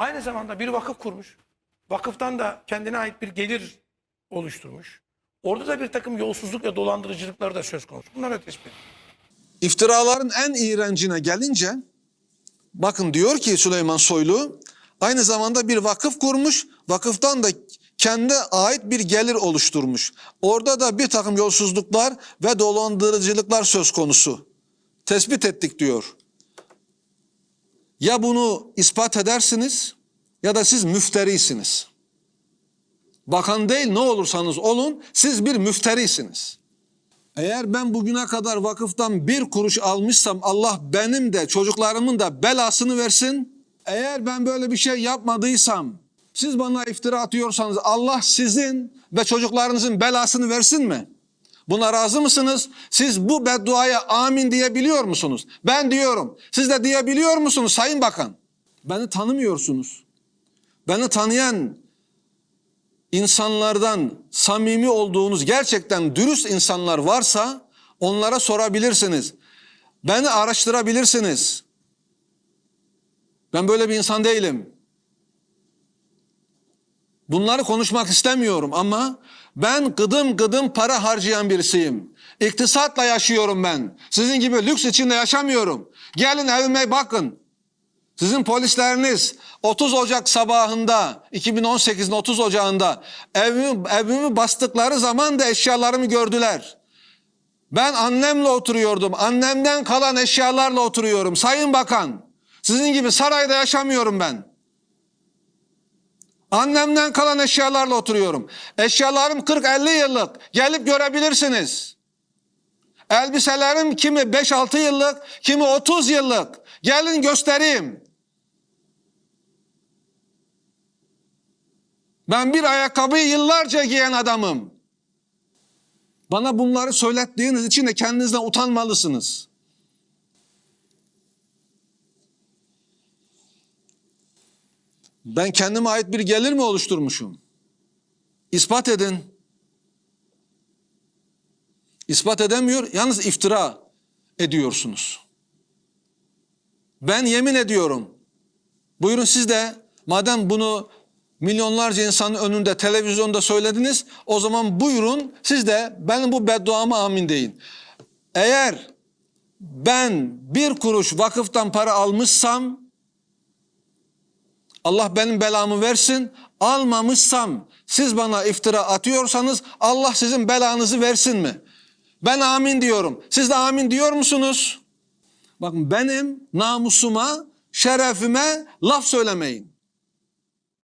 Aynı zamanda bir vakıf kurmuş. Vakıftan da kendine ait bir gelir oluşturmuş. Orada da bir takım yolsuzluk ve dolandırıcılıkları da söz konusu. Bunları tespit edin. İftiraların en iğrencine gelince bakın diyor ki Süleyman Soylu aynı zamanda bir vakıf kurmuş. Vakıftan da kendi ait bir gelir oluşturmuş. Orada da bir takım yolsuzluklar ve dolandırıcılıklar söz konusu. Tespit ettik diyor. Ya bunu ispat edersiniz ya da siz müfterisiniz. Bakan değil ne olursanız olun siz bir müfterisiniz. Eğer ben bugüne kadar vakıftan bir kuruş almışsam Allah benim de çocuklarımın da belasını versin. Eğer ben böyle bir şey yapmadıysam siz bana iftira atıyorsanız Allah sizin ve çocuklarınızın belasını versin mi? Buna razı mısınız? Siz bu bedduaya amin diyebiliyor musunuz? Ben diyorum. Siz de diyebiliyor musunuz Sayın Bakan? Beni tanımıyorsunuz. Beni tanıyan insanlardan samimi olduğunuz gerçekten dürüst insanlar varsa onlara sorabilirsiniz. Beni araştırabilirsiniz. Ben böyle bir insan değilim. Bunları konuşmak istemiyorum ama ben gıdım gıdım para harcayan birisiyim. İktisatla yaşıyorum ben. Sizin gibi lüks içinde yaşamıyorum. Gelin evime bakın. Sizin polisleriniz 30 Ocak sabahında 2018'in 30 Ocağında evimi, evimi bastıkları zaman da eşyalarımı gördüler. Ben annemle oturuyordum. Annemden kalan eşyalarla oturuyorum. Sayın Bakan, sizin gibi sarayda yaşamıyorum ben. Annemden kalan eşyalarla oturuyorum. Eşyalarım 40-50 yıllık. Gelip görebilirsiniz. Elbiselerim kimi 5-6 yıllık, kimi 30 yıllık. Gelin göstereyim. Ben bir ayakkabıyı yıllarca giyen adamım. Bana bunları söylettiğiniz için de kendinizden utanmalısınız. Ben kendime ait bir gelir mi oluşturmuşum? İspat edin. İspat edemiyor, yalnız iftira ediyorsunuz. Ben yemin ediyorum. Buyurun siz de madem bunu milyonlarca insanın önünde televizyonda söylediniz o zaman buyurun siz de benim bu bedduama amin deyin. Eğer ben bir kuruş vakıftan para almışsam Allah benim belamı versin. Almamışsam siz bana iftira atıyorsanız Allah sizin belanızı versin mi? Ben amin diyorum. Siz de amin diyor musunuz? Bakın benim namusuma, şerefime laf söylemeyin.